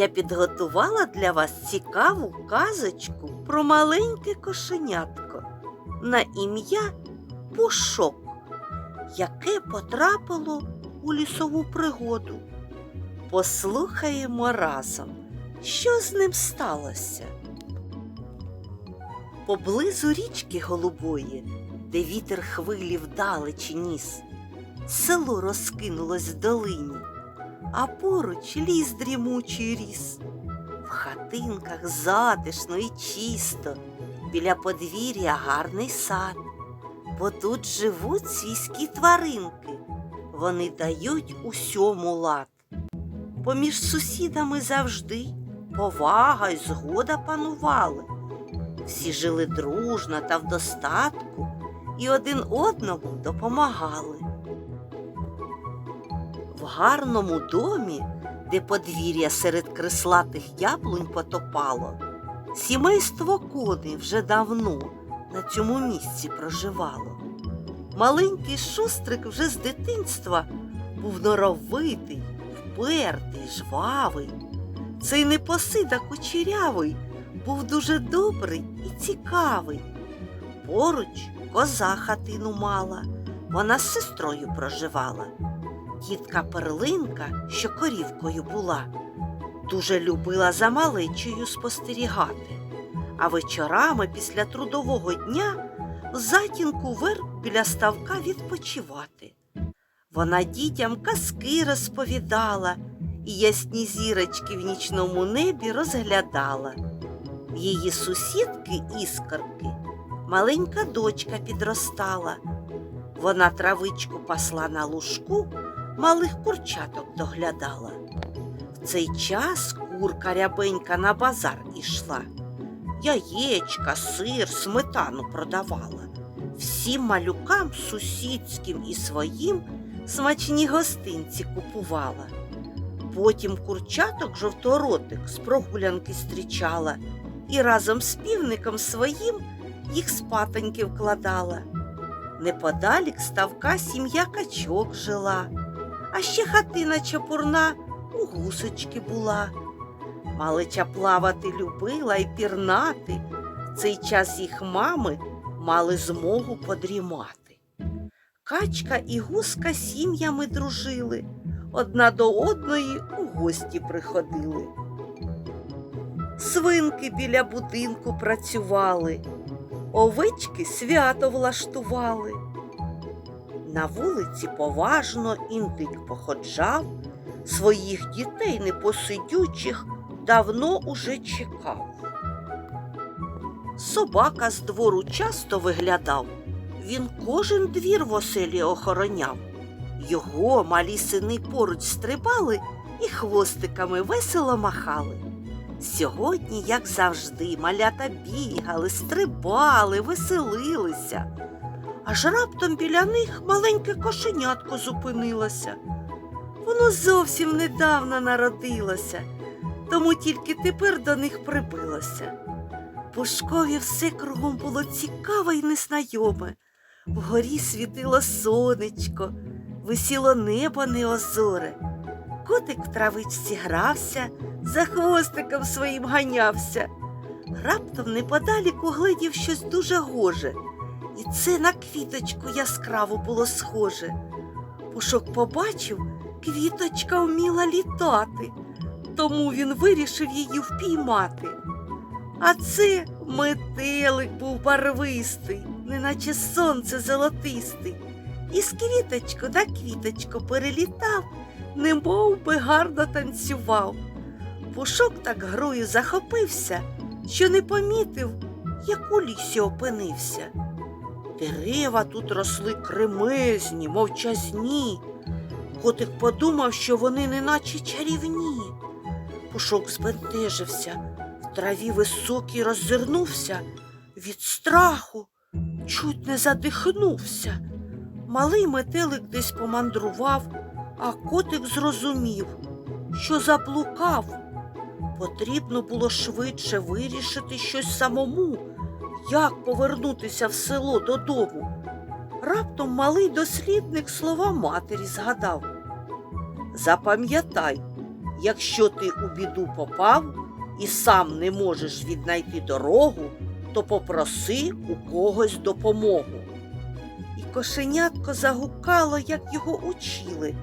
я підготувала для вас цікаву казочку про маленьке кошенятко на ім'я Пушок, яке потрапило у лісову пригоду. Послухаємо разом, що з ним сталося. Поблизу річки Голубої, де вітер хвилі вдалечі ніс, село розкинулось в долині, а поруч ліс дрімучий ріс. В хатинках затишно і чисто, біля подвір'я гарний сад, бо тут живуть свійські тваринки, вони дають усьому лад. Поміж сусідами завжди повага й згода панували. Всі жили дружно та в достатку і один одному допомагали. В гарному домі, де подвір'я серед крислатих яблунь потопало, сімейство коней вже давно на цьому місці проживало. Маленький шустрик вже з дитинства був норовитий, впертий, жвавий. Цей непосида кучерявий був дуже добрий і цікавий. Поруч коза хатину мала, вона з сестрою проживала. Тітка Перлинка, що корівкою була, дуже любила за малечею спостерігати, а вечорами після трудового дня в затінку вверх біля ставка відпочивати. Вона дітям казки розповідала і ясні зірочки в нічному небі розглядала. Її сусідки іскорки маленька дочка підростала. Вона травичку пасла на лужку, малих курчаток доглядала. В цей час курка рябенька на базар ішла. Яєчка, сир, сметану продавала. Всім малюкам сусідським і своїм смачні гостинці купувала. Потім курчаток жовторотик з прогулянки зустрічала і разом з півником своїм їх спатоньки вкладала. Неподалік ставка сім'я качок жила, а ще хатина чапурна у гусочки була. Малича плавати любила і пірнати. В цей час їх мами мали змогу подрімати. Качка і гуска сім'ями дружили, одна до одної у гості приходили. Свинки біля будинку працювали, овечки свято влаштували. На вулиці поважно індик походжав, своїх дітей непосидючих давно уже чекав. Собака з двору часто виглядав, він кожен двір в оселі охороняв. Його малі сини поруч стрибали і хвостиками весело махали. Сьогодні, як завжди, малята бігали, стрибали, веселилися. Аж раптом біля них маленьке кошенятко зупинилося. Воно зовсім недавно народилося, тому тільки тепер до них прибилося. Пушкові все кругом було цікаве й незнайоме. Вгорі світило сонечко, висіло небо неозоре. Котик в травичці грався, за хвостиком своїм ганявся. Раптом неподалік угледів щось дуже гоже, і це на квіточку яскраво було схоже. Пушок побачив, квіточка вміла літати, тому він вирішив її впіймати. А це метелик був барвистий, неначе сонце золотистий, і з квіточку на квіточку перелітав, немов би гарно танцював. Пушок так грою захопився, що не помітив, як у лісі опинився. Дерева тут росли кремезні, мовчазні. Котик подумав, що вони неначе чарівні. Пушок збентежився, в траві високий роззирнувся, від страху чуть не задихнувся. Малий метелик десь помандрував, а котик зрозумів, що заблукав. Потрібно було швидше вирішити щось самому, як повернутися в село додому. Раптом малий дослідник слова матері згадав. Запам'ятай, Якщо ти у біду попав і сам не можеш віднайти дорогу, то попроси у когось допомогу. І кошенятко загукало, як його учили,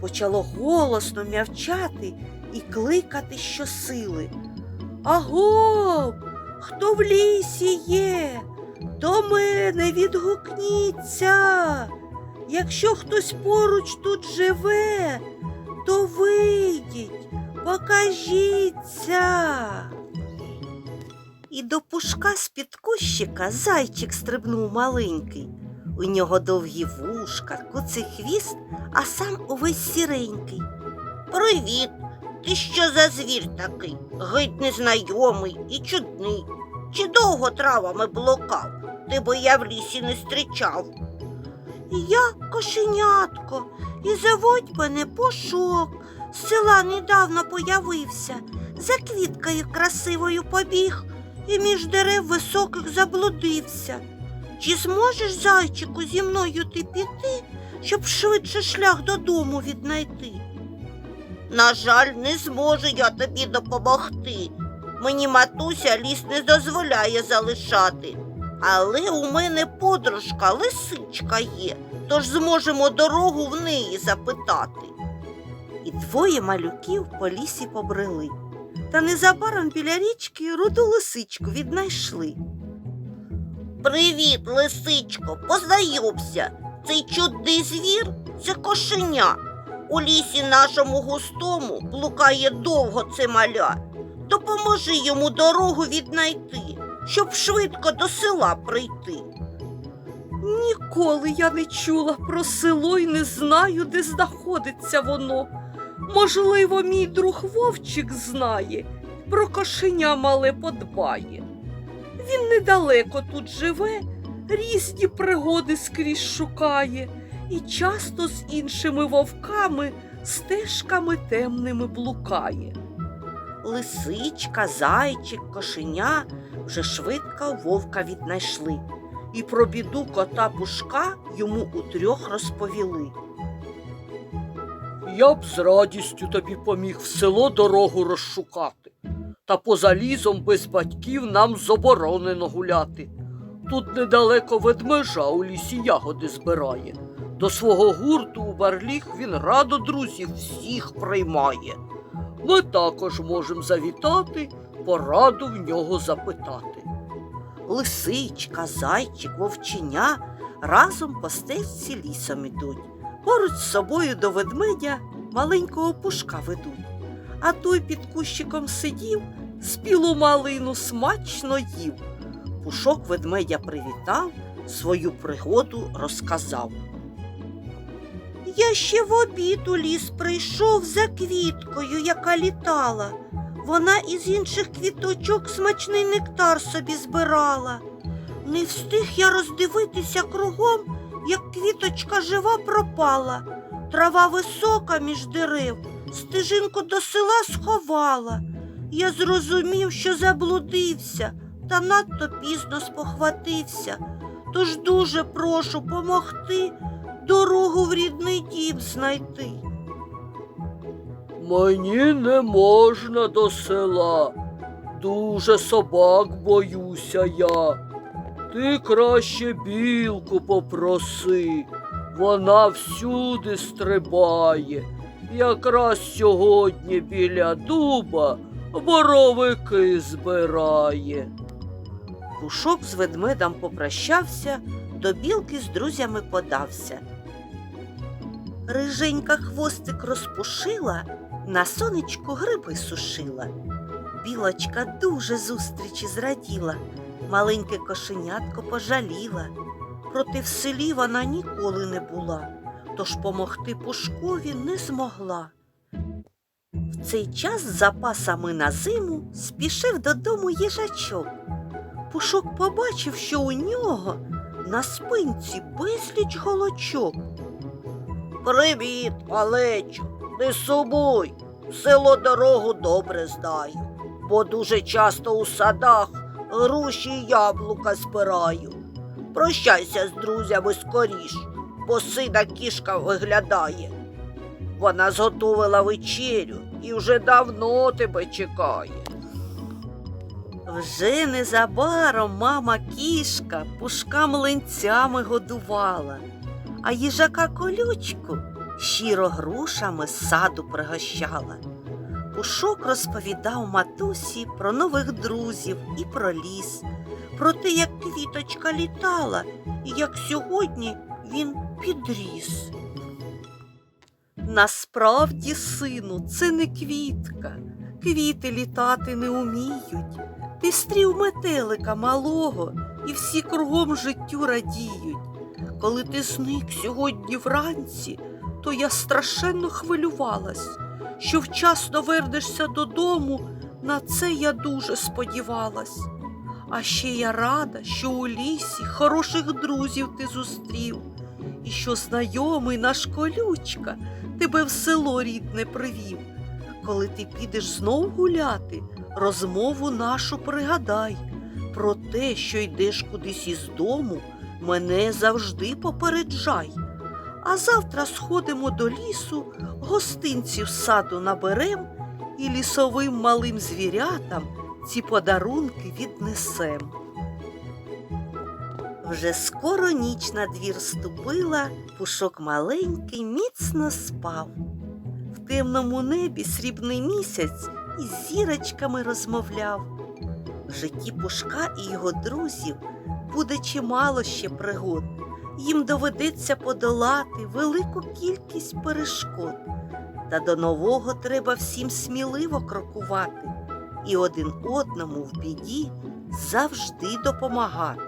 почало голосно м'явчати і кликати щосили. Аго, хто в лісі є, до мене відгукніться. Якщо хтось поруч тут живе, то вийдіть, покажіться. І до пушка з-під кущика зайчик стрибнув маленький. У нього довгі вушка, куций хвіст, а сам увесь сіренький. Привіт! Ти що за звір такий? Геть незнайомий і чудний. Чи довго травами блукав? Тебе я в лісі не зустрічав. Я кошенятко, і заводь мене пушок. З села недавно появився, за квіткою красивою побіг і між дерев високих заблудився. Чи зможеш, зайчику, зі мною ти піти, щоб швидше шлях додому віднайти? На жаль, не зможу я тобі допомогти. Мені матуся ліс не дозволяє залишати. Але у мене подружка лисичка є, тож зможемо дорогу в неї запитати. І двоє малюків по лісі побрели, та незабаром біля річки руду лисичку віднайшли. Привіт, лисичко, познайомся. Цей чудний звір це кошеня. У лісі нашому густому блукає довго це маля. Допоможи йому дорогу віднайти, щоб швидко до села прийти. Ніколи я не чула про село і не знаю, де знаходиться воно. Можливо, мій друг Вовчик знає, про кошеня мале подбає. Він недалеко тут живе, різні пригоди скрізь шукає і часто з іншими вовками стежками темними блукає. Лисичка, зайчик, кошеня вже швидко вовка віднайшли, і про біду кота пушка йому утрьох розповіли. Я б з радістю тобі поміг в село дорогу розшукати. Та поза лізом без батьків нам заборонено гуляти. Тут недалеко ведмежа у лісі ягоди збирає. До свого гурту у барліг він радо друзів всіх приймає. Ми також можемо завітати, пораду в нього запитати. Лисичка, зайчик, вовченя разом по стежці лісом ідуть. Поруч з собою до ведмедя маленького пушка ведуть. А той під кущиком сидів, спілу малину смачно їв. Пушок ведмедя привітав, свою пригоду розказав. Я ще в обід у ліс прийшов за квіткою, яка літала. Вона із інших квіточок смачний нектар собі збирала. Не встиг я роздивитися кругом, як квіточка жива пропала. Трава висока між дерев, стежинку до села сховала. Я зрозумів, що заблудився, та надто пізно спохватився. Тож дуже прошу помогти дорогу в рідний дім знайти. Мені не можна до села. Дуже собак боюся я. Ти краще білку попроси. Вона всюди стрибає. Якраз сьогодні біля дуба боровики збирає. Пушок з ведмедом попрощався, до білки з друзями подався. Риженька хвостик розпушила, на сонечку гриби сушила. Білочка дуже зустрічі зраділа, маленьке кошенятко пожаліла. Проте в селі вона ніколи не була, тож помогти пушкові не змогла. В цей час з запасами на зиму спішив додому їжачок. Пушок побачив, що у нього на спинці безліч голочок. Привіт, малечо, не сумуй, село дорогу добре знаю, бо дуже часто у садах груші й яблука збираю. Прощайся з друзями скоріш, бо сина кішка виглядає. Вона зготовила вечерю і вже давно тебе чекає. Вже незабаром мама кішка пушка млинцями годувала, а їжака колючку щиро грушами з саду пригощала. Пушок розповідав матусі про нових друзів і про ліс, про те, як квіточка літала, і як сьогодні він підріс. Насправді, сину, це не квітка. Квіти літати не уміють. Ти стрів метелика малого, і всі кругом життю радіють. Коли ти зник сьогодні вранці, то я страшенно хвилювалась, що вчасно вернешся додому, на це я дуже сподівалась. А ще я рада, що у лісі хороших друзів ти зустрів, і що знайомий наш колючка тебе в село рідне привів. Коли ти підеш знов гуляти, розмову нашу пригадай. Про те, що йдеш кудись із дому, мене завжди попереджай. А завтра сходимо до лісу, гостинців саду наберем і лісовим малим звірятам ці подарунки віднесем. Вже скоро ніч на двір ступила, пушок маленький міцно спав. В темному небі срібний місяць із зірочками розмовляв. В житті Пушка і його друзів буде чимало ще пригод. Їм доведеться подолати велику кількість перешкод. Та до нового треба всім сміливо крокувати і один одному в біді завжди допомагати.